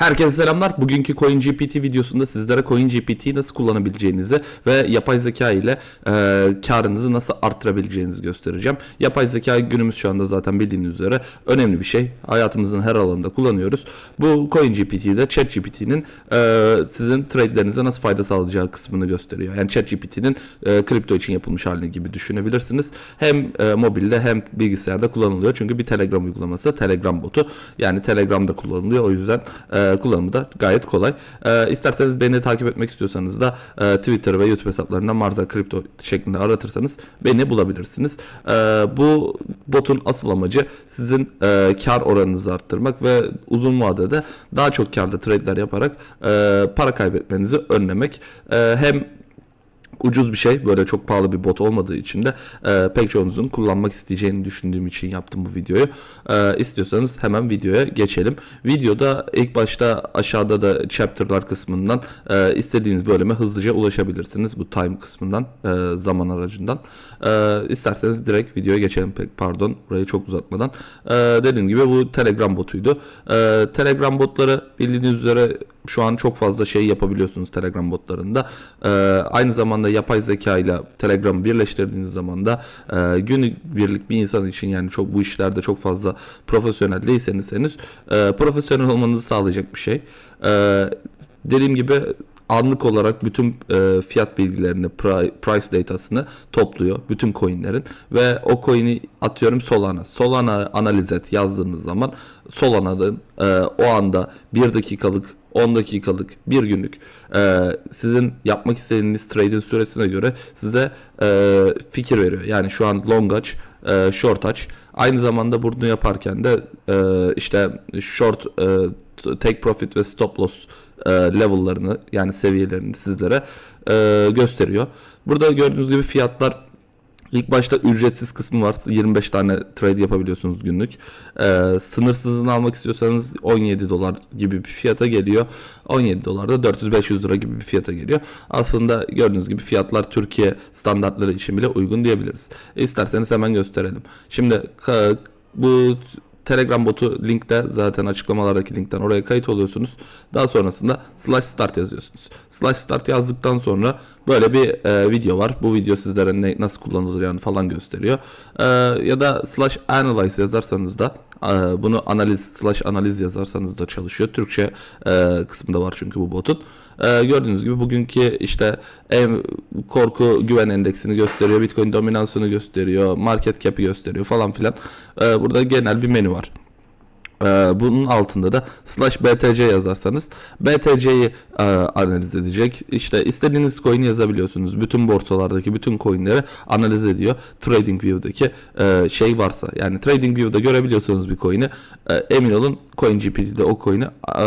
Herkese selamlar. Bugünkü CoinGPT videosunda sizlere CoinGPT'yi nasıl kullanabileceğinizi ve yapay zeka ile e, karınızı nasıl arttırabileceğinizi göstereceğim. Yapay zeka günümüz şu anda zaten bildiğiniz üzere önemli bir şey. Hayatımızın her alanında kullanıyoruz. Bu CoinGPT'de ChatGPT'nin e, sizin trade'lerinize nasıl fayda sağlayacağı kısmını gösteriyor. Yani ChatGPT'nin e, kripto için yapılmış halini gibi düşünebilirsiniz. Hem e, mobilde hem bilgisayarda kullanılıyor. Çünkü bir Telegram uygulaması, Telegram botu. Yani Telegram'da kullanılıyor. O yüzden e, kullanımı da gayet kolay. E, isterseniz beni takip etmek istiyorsanız da e, Twitter ve YouTube hesaplarından Marza Kripto şeklinde aratırsanız beni bulabilirsiniz. E, bu botun asıl amacı sizin e, kar oranınızı arttırmak ve uzun vadede daha çok karlı trade'ler yaparak e, para kaybetmenizi önlemek. E, hem ucuz bir şey. Böyle çok pahalı bir bot olmadığı için de e, pek çoğunuzun kullanmak isteyeceğini düşündüğüm için yaptım bu videoyu. E, istiyorsanız hemen videoya geçelim. Videoda ilk başta aşağıda da chapter'lar kısmından e, istediğiniz bölüme hızlıca ulaşabilirsiniz. Bu time kısmından, e, zaman aracından. E, isterseniz direkt videoya geçelim. Pardon, burayı çok uzatmadan. E, dediğim gibi bu Telegram botuydu. E, Telegram botları bildiğiniz üzere şu an çok fazla şey yapabiliyorsunuz Telegram botlarında. Ee, aynı zamanda yapay zeka ile Telegram'ı birleştirdiğiniz zaman da e, gün birlik bir insan için yani çok bu işlerde çok fazla profesyonel değilseniz henüz e, profesyonel olmanızı sağlayacak bir şey. E, dediğim gibi anlık olarak bütün e, fiyat bilgilerini, pri- price datasını topluyor bütün coinlerin ve o coin'i atıyorum Solana. Solana analiz et yazdığınız zaman Solana'nın e, o anda 1 dakikalık 10 dakikalık, 1 günlük e, sizin yapmak istediğiniz trade'in süresine göre size e, fikir veriyor. Yani şu an long aç, e, short aç. Aynı zamanda bunu yaparken de e, işte short, e, take profit ve stop loss e, level'larını yani seviyelerini sizlere e, gösteriyor. Burada gördüğünüz gibi fiyatlar İlk başta ücretsiz kısmı var. 25 tane trade yapabiliyorsunuz günlük. Ee, sınırsızını almak istiyorsanız 17 dolar gibi bir fiyata geliyor. 17 dolar da 400-500 lira gibi bir fiyata geliyor. Aslında gördüğünüz gibi fiyatlar Türkiye standartları için bile uygun diyebiliriz. E, isterseniz hemen gösterelim. Şimdi bu Telegram botu linkte zaten açıklamalardaki linkten oraya kayıt oluyorsunuz. Daha sonrasında slash start yazıyorsunuz. Slash start yazdıktan sonra böyle bir e, video var. Bu video sizlere ne, nasıl kullanılacağını falan gösteriyor. E, ya da slash analyze yazarsanız da e, bunu analiz slash analiz yazarsanız da çalışıyor. Türkçe e, kısmında var çünkü bu botun. Ee, gördüğünüz gibi bugünkü işte en korku güven endeksini gösteriyor. Bitcoin dominansını gösteriyor. Market cap'i gösteriyor falan filan. Ee, burada genel bir menü var. Ee, bunun altında da slash btc yazarsanız BTC'yi e, analiz edecek. İşte istediğiniz coin'i yazabiliyorsunuz. Bütün borsalardaki bütün coin'leri analiz ediyor. TradingView'daki e, şey varsa yani TradingView'da görebiliyorsanız bir coin'i e, emin olun CoinGPT'de o coin'i e,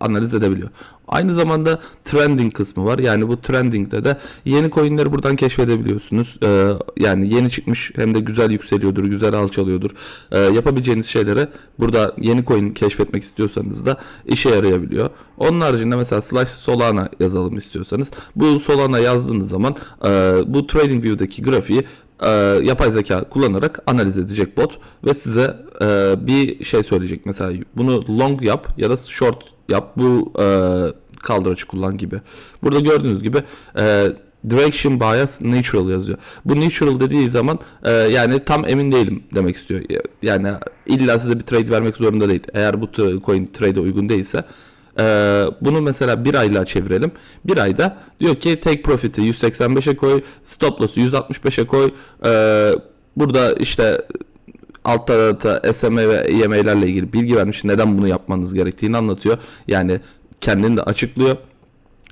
analiz edebiliyor. Aynı zamanda trending kısmı var. Yani bu trending'de de yeni coin'leri buradan keşfedebiliyorsunuz. Ee, yani yeni çıkmış hem de güzel yükseliyordur, güzel alçalıyordur. Ee, yapabileceğiniz şeyleri burada yeni coin keşfetmek istiyorsanız da işe yarayabiliyor. Onun haricinde mesela slash Solana yazalım istiyorsanız bu Solana yazdığınız zaman e, bu TradingView'daki grafiği e, yapay zeka kullanarak analiz edecek bot ve size e, bir şey söyleyecek. Mesela bunu long yap ya da short yap bu e, kaldıraçı kullan gibi. Burada gördüğünüz gibi e, direction bias natural yazıyor. Bu natural dediği zaman e, yani tam emin değilim demek istiyor. Yani illa size bir trade vermek zorunda değil. Eğer bu coin trade'e uygun değilse ee, bunu mesela bir aylığa çevirelim. Bir ayda diyor ki take profit'i 185'e koy, stop loss'u 165'e koy. Ee, burada işte alt tarafta SMA ve EMA'lerle ilgili bilgi vermiş. Neden bunu yapmanız gerektiğini anlatıyor. Yani kendini de açıklıyor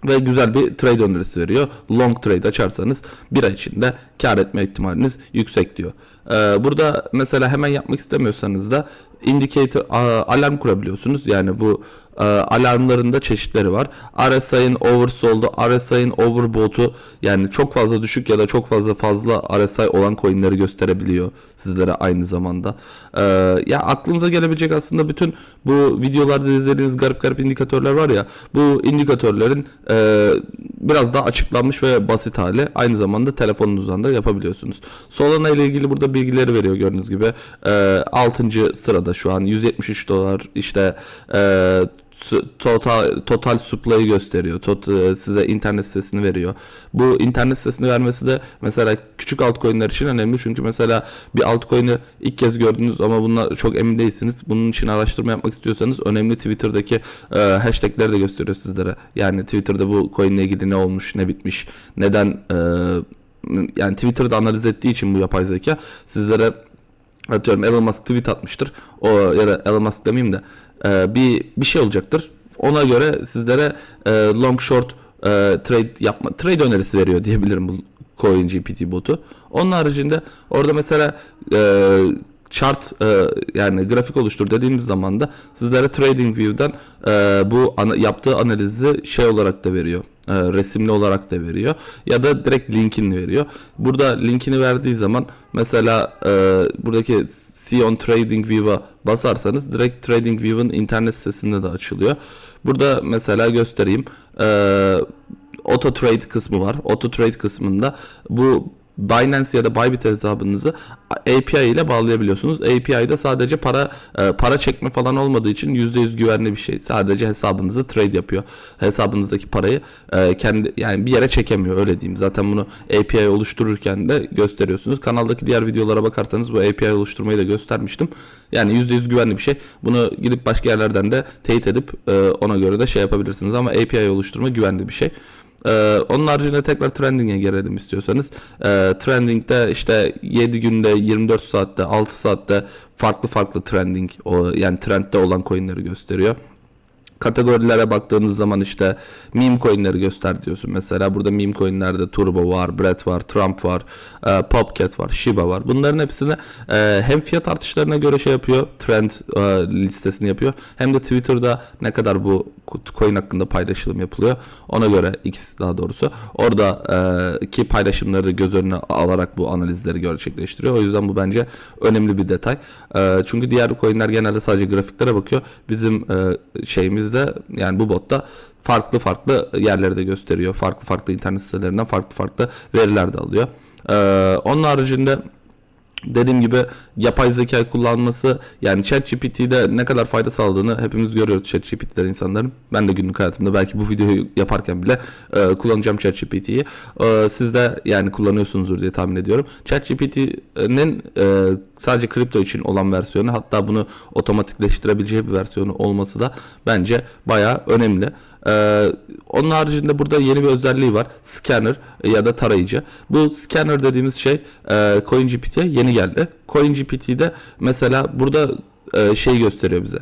ve güzel bir trade önerisi veriyor. Long trade açarsanız bir ay içinde kar etme ihtimaliniz yüksek diyor. Ee, burada mesela hemen yapmak istemiyorsanız da indicator alarm kurabiliyorsunuz. Yani bu e, alarmların da çeşitleri var. RSI'nin oversold'u, RSI'nin overbought'u yani çok fazla düşük ya da çok fazla fazla RSI olan coinleri gösterebiliyor sizlere aynı zamanda. Ee, ya aklınıza gelebilecek aslında bütün bu videolarda izlediğiniz garip garip indikatörler var ya bu indikatörlerin e, biraz daha açıklanmış ve basit hali aynı zamanda telefonunuzdan da yapabiliyorsunuz. Solana ile ilgili burada bilgileri veriyor gördüğünüz gibi. E, 6. sırada şu an 173 dolar işte e, total total supply'ı gösteriyor. Tot, e, size internet sitesini veriyor. Bu internet sitesini vermesi de mesela küçük altcoin'ler için önemli. Çünkü mesela bir altcoin'i ilk kez gördünüz ama bununla çok emin değilsiniz. Bunun için araştırma yapmak istiyorsanız önemli Twitter'daki e, hashtag'leri de gösteriyor sizlere. Yani Twitter'da bu coin'le ilgili ne olmuş, ne bitmiş, neden e, yani Twitter'da analiz ettiği için bu yapay zeka sizlere atıyorum Elon Musk tweet atmıştır. O ya da Elon Musk demeyeyim de e, bir bir şey olacaktır. Ona göre sizlere e, long short e, trade yapma trade önerisi veriyor diyebilirim bu Coin GPT botu. Onun haricinde orada mesela e, chart e, yani grafik oluştur dediğimiz zaman da sizlere TradingView'dan e, bu ana- yaptığı analizi şey olarak da veriyor. E, resimli olarak da veriyor ya da direkt linkini veriyor. Burada linkini verdiği zaman mesela e, buradaki See on TradingView'a basarsanız direkt TradingView'ın internet sitesinde de açılıyor. Burada mesela göstereyim. E, Auto Trade kısmı var. Auto Trade kısmında bu Binance ya da Bybit hesabınızı API ile bağlayabiliyorsunuz. API'de sadece para e, para çekme falan olmadığı için %100 güvenli bir şey. Sadece hesabınızı trade yapıyor. Hesabınızdaki parayı e, kendi yani bir yere çekemiyor öyle diyeyim. Zaten bunu API oluştururken de gösteriyorsunuz. Kanaldaki diğer videolara bakarsanız bu API oluşturmayı da göstermiştim. Yani %100 güvenli bir şey. Bunu gidip başka yerlerden de teyit edip e, ona göre de şey yapabilirsiniz ama API oluşturma güvenli bir şey. Ee, onun haricinde tekrar trending'e gelelim istiyorsanız. Ee, trending'de işte 7 günde, 24 saatte, 6 saatte farklı farklı trending o yani trendde olan coinleri gösteriyor. Kategorilere baktığınız zaman işte meme coinleri göster diyorsun. Mesela burada meme coinlerde Turbo var, Bread var, Trump var, e, Popcat var, Shiba var. Bunların hepsini e, hem fiyat artışlarına göre şey yapıyor, trend e, listesini yapıyor. Hem de Twitter'da ne kadar bu coin hakkında paylaşılım yapılıyor. Ona göre X daha doğrusu orada e, paylaşımları göz önüne alarak bu analizleri gerçekleştiriyor. O yüzden bu bence önemli bir detay. E, çünkü diğer coinler genelde sadece grafiklere bakıyor. Bizim e, şeyimizde yani bu botta farklı farklı yerleri de gösteriyor. Farklı farklı internet sitelerinden farklı farklı veriler de alıyor. Onun haricinde dediğim gibi yapay zeka kullanması yani ChatGPT'de ne kadar fayda sağladığını hepimiz görüyoruz ChatGPT'ler insanların. Ben de günlük hayatımda belki bu videoyu yaparken bile e, kullanacağım ChatGPT'yi. E, siz de yani kullanıyorsunuzdur diye tahmin ediyorum. ChatGPT'nin e, sadece kripto için olan versiyonu hatta bunu otomatikleştirebileceği bir versiyonu olması da bence bayağı önemli. Ee, onun haricinde burada yeni bir özelliği var. Scanner ya da tarayıcı. Bu scanner dediğimiz şey e, CoinGPT'ye yeni geldi. CoinGPT'de mesela burada şey gösteriyor bize.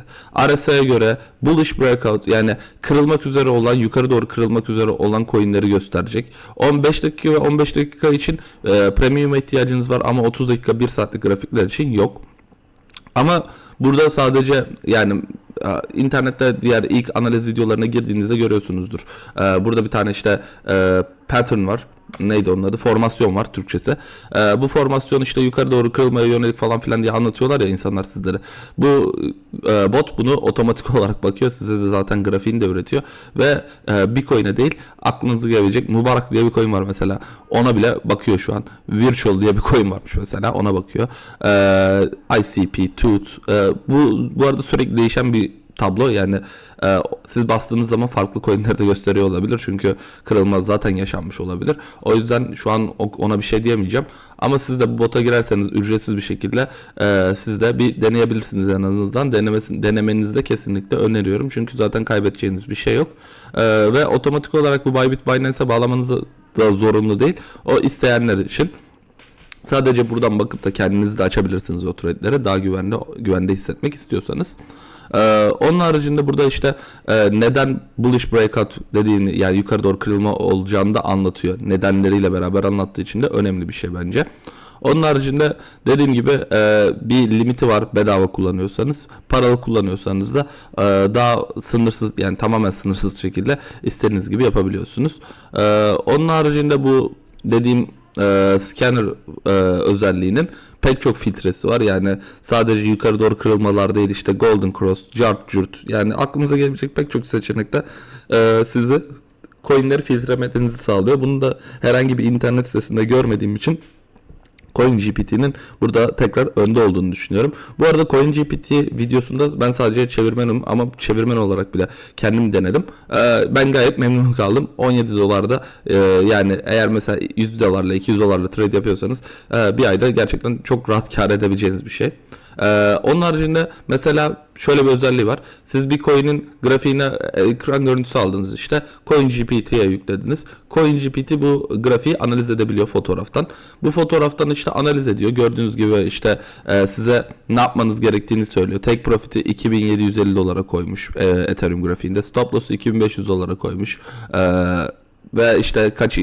RSI'ye göre bullish breakout yani kırılmak üzere olan yukarı doğru kırılmak üzere olan coinleri gösterecek. 15 dakika ve 15 dakika için e, premium ihtiyacınız var ama 30 dakika 1 saatlik grafikler için yok. Ama burada sadece yani internette diğer ilk analiz videolarına girdiğinizde görüyorsunuzdur. E, Burada bir tane işte e, pattern var. Neydi onun adı? Formasyon var Türkçesi. E, bu formasyon işte yukarı doğru kırılmaya yönelik falan filan diye anlatıyorlar ya insanlar sizlere. Bu e, bot bunu otomatik olarak bakıyor. Size de zaten grafiğini de üretiyor. Ve e, bir coin'e değil aklınıza gelebilecek Mübarek diye bir coin var mesela. Ona bile bakıyor şu an. Virtual diye bir coin varmış mesela. Ona bakıyor. E, ICP, Tooth. E, bu bu arada sürekli değişen bir tablo yani e, siz bastığınız zaman farklı coinleri de gösteriyor olabilir çünkü kırılma zaten yaşanmış olabilir. O yüzden şu an ona bir şey diyemeyeceğim. Ama siz de bu bota girerseniz ücretsiz bir şekilde e, siz de bir deneyebilirsiniz en azından. Denemesi, denemenizi de kesinlikle öneriyorum. Çünkü zaten kaybedeceğiniz bir şey yok. E, ve otomatik olarak bu Bybit Binance'e bağlamanız da zorunlu değil. O isteyenler için. Sadece buradan bakıp da kendiniz de açabilirsiniz o trade'lere daha güvende güvende hissetmek istiyorsanız. Ee, onun haricinde burada işte e, neden bullish breakout dediğini yani yukarı doğru kırılma olacağını da anlatıyor. Nedenleriyle beraber anlattığı için de önemli bir şey bence. Onun haricinde dediğim gibi e, bir limiti var bedava kullanıyorsanız. Paralı kullanıyorsanız da e, daha sınırsız yani tamamen sınırsız şekilde istediğiniz gibi yapabiliyorsunuz. E, onun haricinde bu dediğim e, scanner e, özelliğinin pek çok filtresi var. Yani sadece yukarı doğru kırılmalar değil işte golden cross, jart jurt yani aklınıza gelebilecek pek çok seçenekte e, sizi coinleri filtrelemenizi sağlıyor. Bunu da herhangi bir internet sitesinde görmediğim için CoinGPT'nin burada tekrar önde olduğunu düşünüyorum. Bu arada CoinGPT videosunda ben sadece çevirmenim ama çevirmen olarak bile kendim denedim. Ee, ben gayet memnun kaldım. 17 dolarda e, yani eğer mesela 100 dolarla 200 dolarla trade yapıyorsanız e, bir ayda gerçekten çok rahat kar edebileceğiniz bir şey. Ee, onun haricinde mesela şöyle bir özelliği var. Siz bir coin'in grafiğine e, ekran görüntüsü aldınız işte. CoinGPT'ye yüklediniz. CoinGPT bu grafiği analiz edebiliyor fotoğraftan. Bu fotoğraftan işte analiz ediyor. Gördüğünüz gibi işte e, size ne yapmanız gerektiğini söylüyor. Take profit'i 2750 dolara koymuş e, Ethereum grafiğinde. Stop loss'u 2500 dolara koymuş. E, ve işte kaç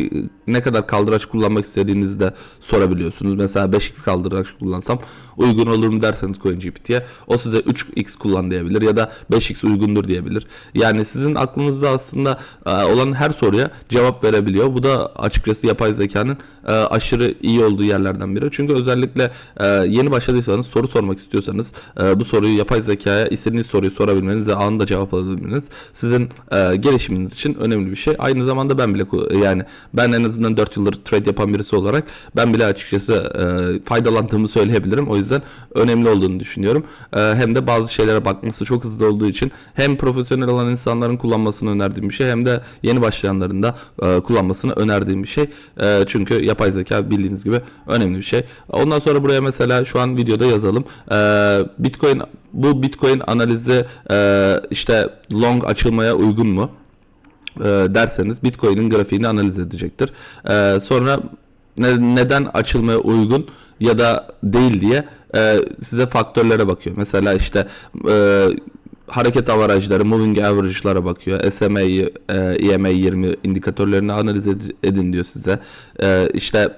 ne kadar kaldıraç kullanmak istediğinizi de sorabiliyorsunuz. Mesela 5x kaldıraç kullansam uygun olur mu derseniz CoinGPT'ye o size 3x kullan diyebilir ya da 5x uygundur diyebilir. Yani sizin aklınızda aslında e, olan her soruya cevap verebiliyor. Bu da açıkçası yapay zekanın e, aşırı iyi olduğu yerlerden biri. Çünkü özellikle e, yeni başladıysanız soru sormak istiyorsanız bu soruyu yapay zekaya istediğiniz soruyu sorabilmeniz ve anında cevap alabilmeniz sizin gelişiminiz için önemli bir şey. Aynı zamanda ben bile ku- yani ben en azından 4 yıldır trade yapan birisi olarak ben bile açıkçası e, faydalandığımı söyleyebilirim. O yüzden önemli olduğunu düşünüyorum. E, hem de bazı şeylere bakması çok hızlı olduğu için hem profesyonel olan insanların kullanmasını önerdiğim bir şey hem de yeni başlayanların da e, kullanmasını önerdiğim bir şey. E, çünkü yapay zeka bildiğiniz gibi önemli bir şey. Ondan sonra buraya mesela şu an videoda yazalım. E, Bitcoin bu Bitcoin analizi e, işte long açılmaya uygun mu? E, derseniz Bitcoin'in grafiğini analiz edecektir. E, sonra ne- neden açılmaya uygun ya da değil diye e, size faktörlere bakıyor. Mesela işte e, hareket avarajları, moving average'lara bakıyor. SMA'yı, e, EMA 20 indikatörlerini analiz ed- edin diyor size. E, işte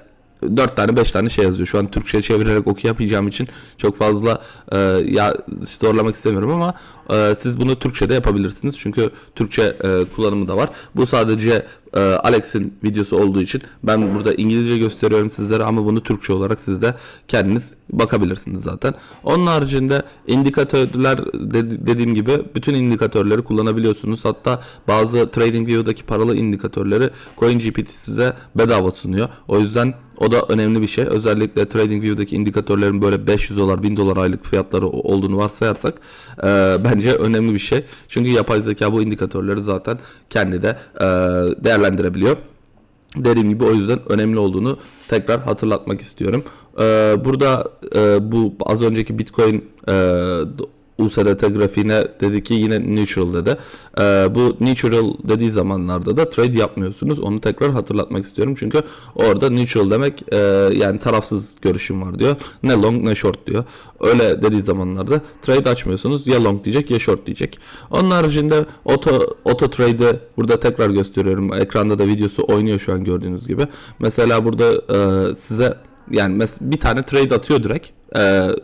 4 tane 5 tane şey yazıyor. Şu an Türkçe'ye çevirerek okuyamayacağım için çok fazla e, ya zorlamak istemiyorum ama e, siz bunu Türkçe'de yapabilirsiniz. Çünkü Türkçe e, kullanımı da var. Bu sadece e, Alex'in videosu olduğu için ben burada İngilizce gösteriyorum sizlere ama bunu Türkçe olarak siz de kendiniz bakabilirsiniz zaten. Onun haricinde indikatörler de- dediğim gibi bütün indikatörleri kullanabiliyorsunuz. Hatta bazı TradingView'daki paralı indikatörleri CoinGPT size bedava sunuyor. O yüzden o da önemli bir şey. Özellikle TradingView'daki indikatörlerin böyle 500 dolar, 1000 dolar aylık fiyatları olduğunu varsayarsak e, bence önemli bir şey. Çünkü yapay zeka bu indikatörleri zaten kendi de e, değerlendirebiliyor. Dediğim gibi o yüzden önemli olduğunu tekrar hatırlatmak istiyorum. Ee, burada e, bu az önceki Bitcoin e, USDT grafiğine dedi ki yine neutral dedi. Ee, bu neutral dediği zamanlarda da trade yapmıyorsunuz. Onu tekrar hatırlatmak istiyorum. Çünkü orada neutral demek e, yani tarafsız görüşüm var diyor. Ne long ne short diyor. Öyle dediği zamanlarda trade açmıyorsunuz. Ya long diyecek ya short diyecek. Onun haricinde auto, auto trade'i burada tekrar gösteriyorum. Ekranda da videosu oynuyor şu an gördüğünüz gibi. Mesela burada e, size yani bir tane trade atıyor direkt. E, e,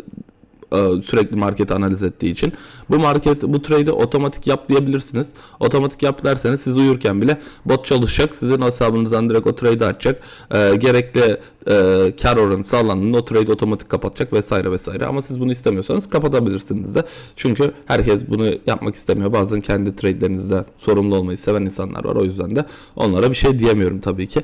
sürekli marketi analiz ettiği için. Bu market bu trade'i otomatik yap diyebilirsiniz. Otomatik yap derseniz siz uyurken bile bot çalışacak. Sizin hesabınızdan direkt o trade'i açacak. E, gerekli e, kar oranı sağlandığında o trade otomatik kapatacak vesaire vesaire. Ama siz bunu istemiyorsanız kapatabilirsiniz de. Çünkü herkes bunu yapmak istemiyor. Bazen kendi trade'lerinizde sorumlu olmayı seven insanlar var. O yüzden de onlara bir şey diyemiyorum tabii ki.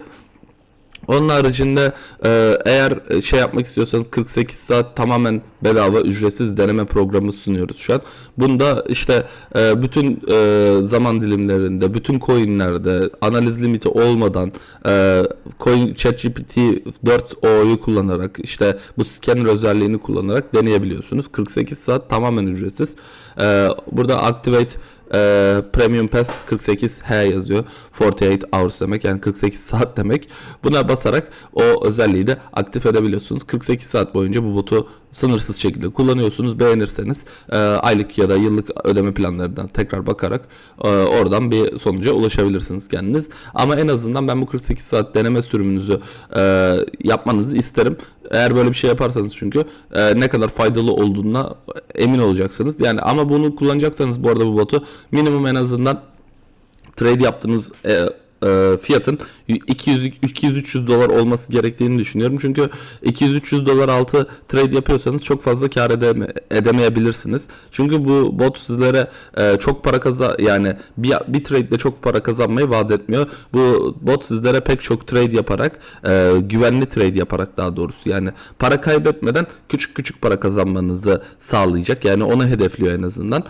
Onun haricinde e, eğer şey yapmak istiyorsanız 48 saat tamamen bedava ücretsiz deneme programı sunuyoruz şu an. Bunda işte e, bütün e, zaman dilimlerinde, bütün coinlerde analiz limiti olmadan e, coin ChatGPT 4o'yu kullanarak işte bu scanner özelliğini kullanarak deneyebiliyorsunuz. 48 saat tamamen ücretsiz. E, burada activate ee, Premium Pass 48H yazıyor. 48 hours demek yani 48 saat demek. Buna basarak o özelliği de aktif edebiliyorsunuz. 48 saat boyunca bu botu sınırsız şekilde kullanıyorsunuz. Beğenirseniz e, aylık ya da yıllık ödeme planlarından tekrar bakarak e, oradan bir sonuca ulaşabilirsiniz kendiniz. Ama en azından ben bu 48 saat deneme sürümünüzü e, yapmanızı isterim. Eğer böyle bir şey yaparsanız çünkü e, ne kadar faydalı olduğuna emin olacaksınız. Yani ama bunu kullanacaksanız bu arada bu botu minimum en azından trade yaptığınız e, e, fiyatın 200 200-300 dolar olması gerektiğini düşünüyorum. Çünkü 200-300 dolar altı trade yapıyorsanız çok fazla kar edeme, edemeyebilirsiniz. Çünkü bu bot sizlere e, çok para kaza yani bir, bir trade'de çok para kazanmayı vaat etmiyor. Bu bot sizlere pek çok trade yaparak e, güvenli trade yaparak daha doğrusu yani para kaybetmeden küçük küçük para kazanmanızı sağlayacak. Yani onu hedefliyor en azından.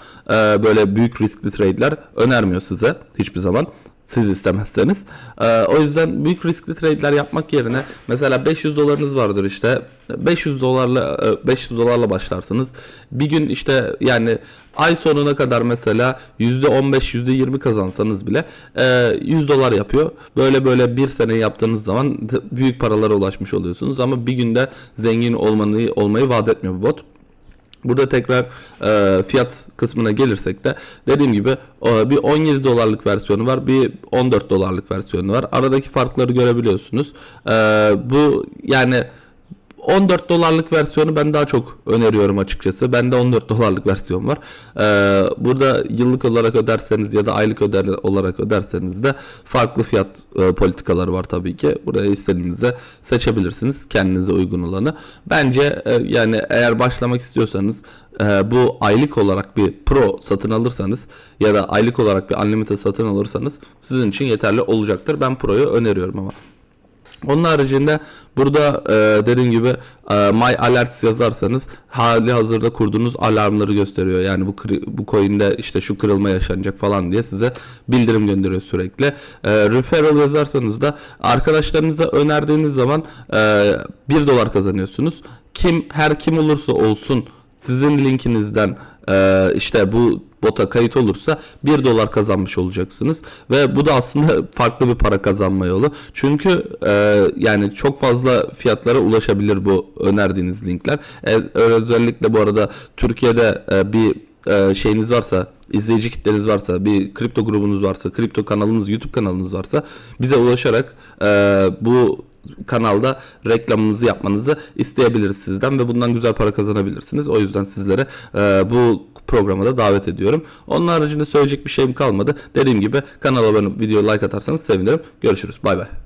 Böyle büyük riskli trade'ler önermiyor size hiçbir zaman siz istemezseniz. Ee, o yüzden büyük riskli trade'ler yapmak yerine mesela 500 dolarınız vardır işte 500 dolarla e, 500 dolarla başlarsınız. Bir gün işte yani ay sonuna kadar mesela %15 %20 kazansanız bile e, 100 dolar yapıyor. Böyle böyle bir sene yaptığınız zaman büyük paralara ulaşmış oluyorsunuz ama bir günde zengin olmayı olmayı vaat etmiyor bu bot. Burada tekrar e, fiyat kısmına gelirsek de dediğim gibi e, bir 17 dolarlık versiyonu var bir 14 dolarlık versiyonu var. Aradaki farkları görebiliyorsunuz. E, bu yani 14 dolarlık versiyonu ben daha çok öneriyorum açıkçası. Bende 14 dolarlık versiyon var. Ee, burada yıllık olarak öderseniz ya da aylık öder olarak öderseniz de farklı fiyat e, politikaları var tabii ki. Buraya istediğinizi seçebilirsiniz kendinize uygun olanı. Bence e, yani eğer başlamak istiyorsanız e, bu aylık olarak bir pro satın alırsanız ya da aylık olarak bir unlimited satın alırsanız sizin için yeterli olacaktır. Ben pro'yu öneriyorum ama. Onun haricinde burada e, dediğim gibi e, My Alerts yazarsanız hali hazırda kurduğunuz alarmları gösteriyor. Yani bu bu coin'de işte şu kırılma yaşanacak falan diye size bildirim gönderiyor sürekli. E, referral yazarsanız da arkadaşlarınıza önerdiğiniz zaman e, 1 dolar kazanıyorsunuz. Kim her kim olursa olsun sizin linkinizden e, işte bu bota kayıt olursa 1 dolar kazanmış olacaksınız ve bu da aslında farklı bir para kazanma yolu. Çünkü e, yani çok fazla fiyatlara ulaşabilir bu önerdiğiniz linkler. E, özellikle bu arada Türkiye'de e, bir e, şeyiniz varsa izleyici kitleniz varsa, bir kripto grubunuz varsa, kripto kanalınız, YouTube kanalınız varsa bize ulaşarak e, bu kanalda reklamınızı yapmanızı isteyebiliriz sizden ve bundan güzel para kazanabilirsiniz. O yüzden sizlere e, bu programa da davet ediyorum. Onun haricinde söyleyecek bir şeyim kalmadı. Dediğim gibi kanala abone videoya like atarsanız sevinirim. Görüşürüz. Bay bay.